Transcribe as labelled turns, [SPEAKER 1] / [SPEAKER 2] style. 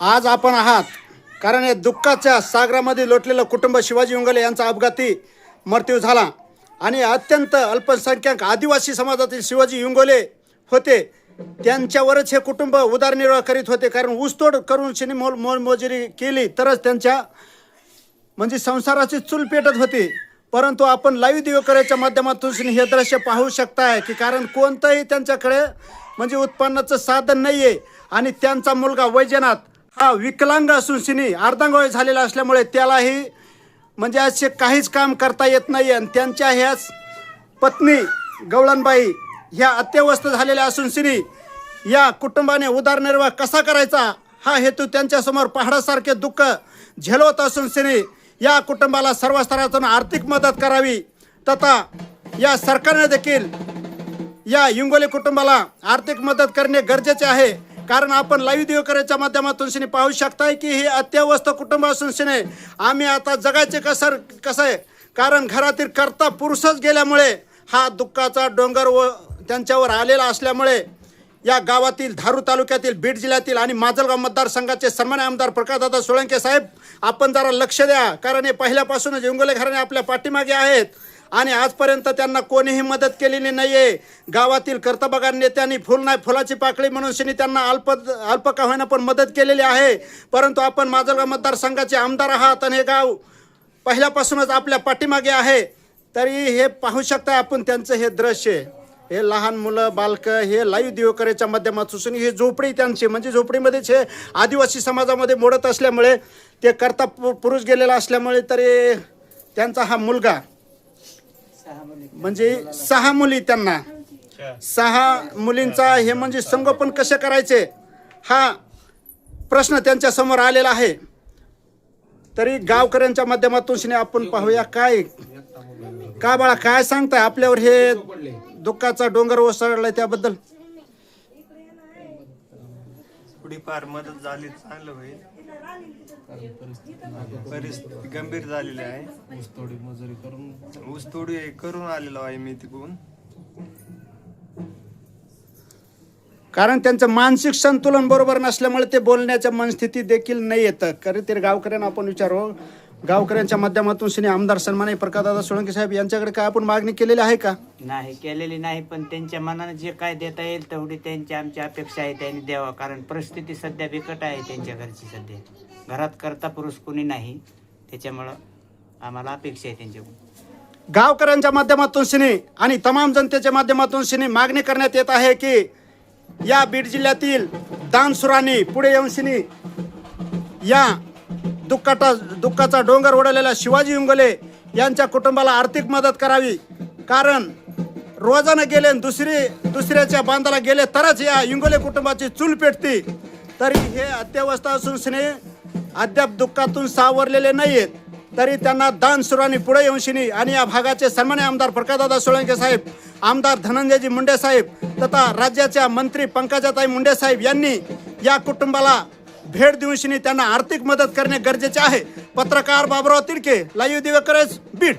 [SPEAKER 1] आज आपण आहात कारण या दुःखाच्या सागरामध्ये लोटलेलं कुटुंब शिवाजी उंगले यांचा अपघाती मृत्यू झाला. आणि अत्यंत अल्पसंख्याक आदिवासी समाजातील शिवाजी इंगोले होते. त्यांच्यावरच हे कुटुंब उदारनिर्वाह करीत होते कारण ऊसतोड करून शिनी मोल मोलमजुरी केली तरच त्यांच्या म्हणजे संसाराची चूल पेटत होती. परंतु आपण लाईव्ह दिवकऱ्याच्या माध्यमातून हे दृश्य पाहू शकताय की कारण कोणतंही त्यांच्याकडे म्हणजे उत्पन्नाचं साधन नाही आहे आणि त्यांचा मुलगा वैजनाथ हा विकलांग असून शिनी अर्धांगोळी झालेला असल्यामुळे त्यालाही म्हणजे असे काहीच काम करता येत नाही आणि त्यांच्या ह्याच पत्नी गवळणबाई ह्या अत्यवस्थ झालेल्या असून शिनी या कुटुंबाने उदरनिर्वाह कसा करायचा? हा हेतू त्यांच्यासमोर पहाडासारखे दुःख झेलवत असून श्री या कुटुंबाला सर्व स्तरातून आर्थिक मदत करावी. तथा या सरकारने देखील या हिंगोली कुटुंबाला आर्थिक मदत करणे गरजेचे आहे. कारण आपण लाईव्ह देवकऱ्याच्या माध्यमातून शिने पाहू शकताय की हे अत्यवस्थ कुटुंब असून शिने आम्ही आता जगायचे कसर कसं आहे कारण घरातील कर्ता पुरुषच गेल्यामुळे हा दुःखाचा डोंगर व त्यांच्यावर आलेला असल्यामुळे या गावातील धारू तालुक्यातील बीड जिल्ह्यातील आणि माजलगाव मतदारसंघाचे सन्मान्य आमदार प्रकाशदादा सोळंके साहेब आपण जरा लक्ष द्या. कारण हे पहिल्यापासूनच इंगोले घराणे आपल्या पाठीमागे आहेत. आणि आजपर्यंत त्यांना कोणीही मदत केलेली नाही आहे गावातील कर्तबगार नेत्यांनी फुल नाही फुलाची पाकळी म्हणून शिनी त्यांना अल्प अल्प का होईना पण मदत केलेली आहे. परंतु आपण माजलगाव मतदारसंघाचे आमदार आहात आणि हे गाव पहिल्यापासूनच आपल्या पाठीमागे आहे. तरी हे पाहू शकता आपण त्यांचं हे दृश्य. हे लहान मुलं बालकं हे लाईव्ह दिवकरेच्या माध्यमातून हे झोपडी त्यांची म्हणजे झोपडीमध्येच हे आदिवासी समाजामध्ये मोडत असल्यामुळे ते करता पु- पुरुष गेलेला असल्यामुळे तरी त्यांचा हा मुलगा म्हणजे सहा मुली त्यांना. सहा मुलींचा हे म्हणजे संगोपन कसे करायचे? हा प्रश्न त्यांच्यासमोर आलेला आहे. तरी गावकऱ्यांच्या माध्यमातून शिने आपण पाहूया काय का बाळा काय सांगताय? आपल्यावर हे दुःखाचा डोंगर ओसरलाय त्याबद्दल.
[SPEAKER 2] थोडीफार मदत झाली चांगलं होईल. परिस्थिती गंभीर झालेली आहे.
[SPEAKER 3] ऊसतोडी मजुरी करून?
[SPEAKER 2] ऊसतोडी करून आलेलो आहे मी तिकडून.
[SPEAKER 1] कारण त्यांचं मानसिक संतुलन बरोबर नसल्यामुळे ते बोलण्याच्या मनस्थिती देखील नाही येतं. खरं तर गावकऱ्यांना आपण विचारू गावकऱ्यांच्या माध्यमातून श्री आमदार सन्माननीय प्रकाशदादा सोळंके साहेब यांच्याकडे काय आपण मागणी केलेली आहे का?
[SPEAKER 4] नाही केलेली नाही पण त्यांच्या मनानं जे काय देता येईल तेवढी त्यांची आमची अपेक्षा आहे त्यांनी द्यावा. कारण परिस्थिती सध्या बिकट आहे त्यांच्या घरची सध्या. घरात करता पुरुष कोणी नाही त्याच्यामुळं आम्हाला अपेक्षा आहे त्यांच्याकडून
[SPEAKER 1] गावकऱ्यांच्या माध्यमातून शिनी आणि तमाम जनतेच्या माध्यमातून शिनी मागणी करण्यात येत आहे की या बीड जिल्ह्यातील दानसुरांनी पुढे येऊन शिनी या दुःखाचा दुःखाचा डोंगर ओढवलेल्या शिवाजी इंगोले यांच्या कुटुंबाला आर्थिक मदत करावी. कारण रोजानं गेले आणि दुसरी दुसऱ्याच्या बांधाला गेले तरच या इंगोले कुटुंबाची चूल पेटती. तरी हे अत्यवस्था असून शिने अद्याप दुःखातून सावरलेले नाही आहेत तरी त्यांना दान सुरांनी पुढे येऊन शिनी आणि या भागाचे सन्मान्य आमदार प्रकाशदादा सोळंके साहेब आमदार धनंजयजी मुंडे साहेब तथा राज्याच्या मंत्री पंकजाताई मुंडे साहेब यांनी या कुटुंबाला भेट देऊनशिनी त्यांना आर्थिक मदत करणे गरजेचे आहे. पत्रकार बाबुराव तिडके लाईव्ह दिवेकरच बीड.